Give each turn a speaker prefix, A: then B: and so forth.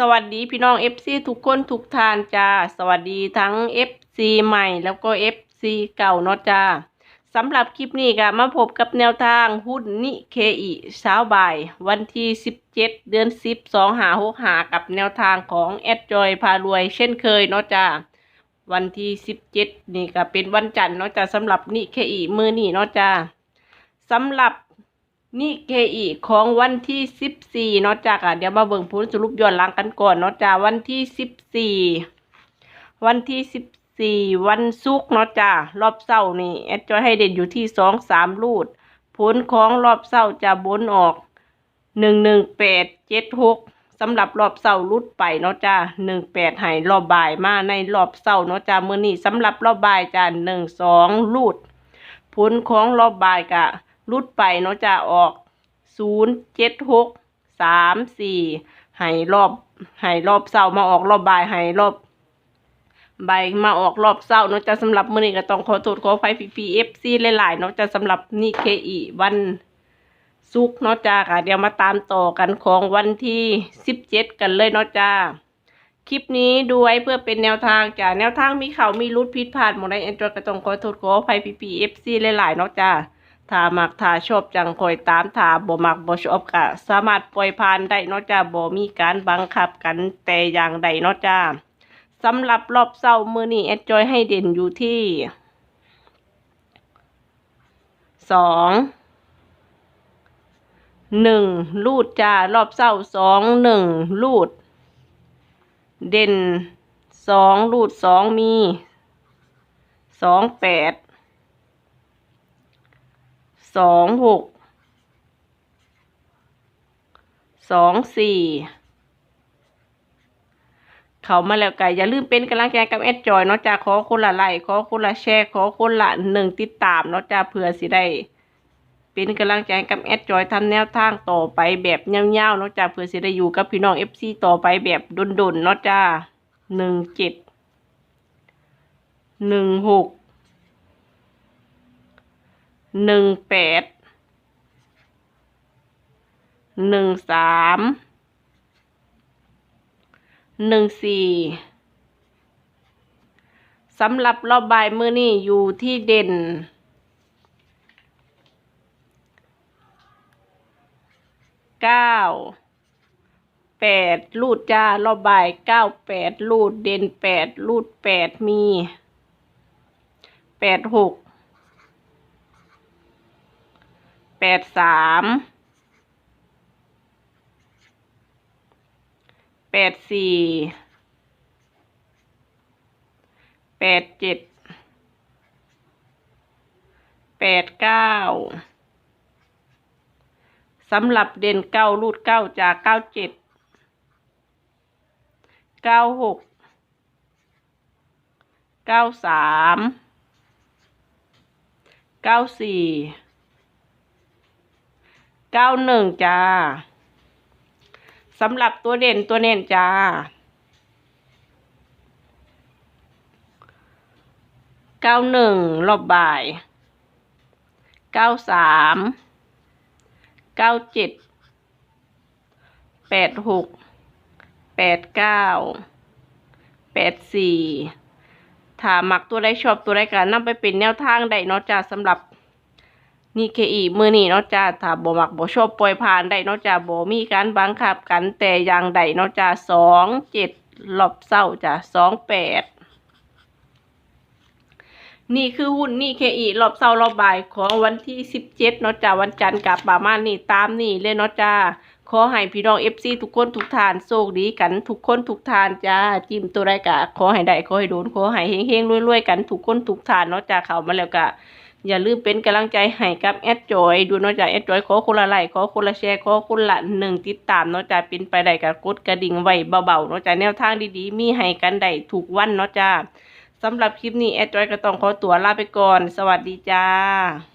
A: สวัสดีพี่น้อง FC ทุกคนทุกท่านจ้า สวัสดีทั้ง FC ใหม่แล้วก็ FC เก่าเนาะจ้าสำหรับคลิปนี้ก็มาพบกับแนวทางหุ้นนิเคอิเช้าบ่าย วันที่ 17 เดือน 10 2หา6หากับแนวทางของแอดจอยพารวยเช่นเคยเนาะจ้าวันที่ 17 นี่ก็เป็นวันจันทร์เนาะจ้าสำหรับนิเคอิมือนี่เนาะจ้าสำหรับ นี่เคอีของวันที่สิบสี่เนาะจ้าค่ะเดี๋ยวมาเบิ่งผลสรุปย้อนหลังกันก่อนเนาะจ้าวันที่สิบสี่วันที่สิบสี่วันศุกร์เนาะจ้ารอบเศร้านี่แอดจอยให้เด่นอยู่ที่สองสามรูดผลของรอบเศร้าจะบนออกหนึ่งหนึ่งแปดเจ็ดหกสำหรับรอบเศร้ารุดไปเนาะจ้าหนึ่งแปดให้รอบบ่ายมาในรอบเศร้าเนาะจ้าเมื้อนี้สำหรับรอบบ่ายจ้าหนึ่งสองรูดผลของรอบบ่ายกะ รุดไปเนาะจะออกศูนย์เจ็ดหกสามสี่ให้รอบให้รอบเศร้ามาออกรอบบ่ายให้รอบใบมาออกรอบเศร้าเนาะจะสำหรับมื้อนี้ก็ต้องขอโทษขอไฟฟีฟีเอฟซีหลายๆเนาะจะสำหรับนี่เคอีวันศุกเนาะจ้าค่ะเดี๋ยวมาตามต่อกันของวันที่สิบเจ็ดกันเลยเนาะจ้าคลิปนี้ดูไว้เพื่อเป็นแนวทางจ้าแนวทางมีเขามีรุดผิดพลาดหมดในแอนดรอยก็ต้องขอโทษขออภัยพีพีเอฟซีหลายๆเนาะจ้า ถ้ามักถ้าชอบจังคอยตามถ้าบ่มักบ่ชอบก็สามารถปล่อยผ่านได้เนาะจ้าบ่มีการบังคับกันแต่อย่างใดเนาะจ้าสำหรับรอบเศร้ามือนี้แอดจอยให้เด่นอยู่ที่สองหนึ่งลูดจ้ารอบเศร้าสองหนึ่งลูด เด่นสองรูดสองมีสองแปด สองหกสองสี่เขามาแล้วก็อย่าลืมเป็นกำลังใจกับแอดจอยเนาะจ้าขอคนละไลค์ขอคนละแชร์ขอคนละหนึ่งติดตามเนาะจ้าเพื่อสิได้เป็นกำลังใจกับแอดจอยทำแนวทางต่อไปแบบยาวๆเนาะจ้าเพื่อสิได้อยู่กับพี่น้องเอฟซีต่อไปแบบดุนๆเนาะจ้าหนึ่งเจ็ดหนึ่งหก หนึ่งแปดหนึ่งสามหนึ่งสี่สำหรับรอบบ่ายมือนี่อยู่ที่เด่นเก้าแปดลูดจ้ารอบบ่ายเก้าแปดลูดเด่นแปดลูดแปดมีแปดหกแปดสามแปดสี่แปดเจ็ดแปดเก้าสำหรับเด่นเก้ารูดเก้าจากเก้าเจ็ดเก้าหกเก้าสามเก้าสี่ เก้าหนึ่งจ้าสำหรับตัวเด่นตัวเน่นจ้า เก้าหนึ่งรอบบ่าย เก้าสาม เก้าเจ็ด แปดหก แปดเก้า แปดสี่ถ้ามักตัวใดชอบตัวใดก็นำไปเป็นแนวทางได้เนาะจ้าสำหรับ นี่เคอีมือนี่นาจ้าถ้าบ่มักบ่ชอบปล่อยผ่านได้นาจ้าบ่มีการบังคับกันแต่อย่างใดนาจ้าสองเจ็ดรอบเศร้าจ้าสองแปดนี่คือหุ้นนี่เคอีรอบเช้ารอบบ่ายของวันที่สิบเจ็ดนาจ้าวันจันทร์กับประมาณนี้ตามนี่เลยนาจ้า อให้พี่น้องเอฟซีทุกคนทุกทานโชคดีกันทุกคนทุกทานจ้าจิ้มตัวใดกะขอให้ได้ขอให้โดนขอให้เฮงๆรวยๆกันทุกคนทุกทานเนาะจ้าเข้ามาแล้วกะอย่าลืมเป็นกำลังใจให้กับแอดจอยดูเนาะจ้าแอดจอยขอคนละไลค์ขอคนละแชร์ขอคนละหนึ่งติดตามเนาะจ้าเป็นไปได้กะกดกระดิ่งไว้เบาๆเนาะจ้าแนวทางดีๆ มีให้กันได้ทุกวันเนาะจ้าสำหรับคลิปนี้แอดจอยก็ต้องขอตัวลาไปก่อน สวัสดีจ้า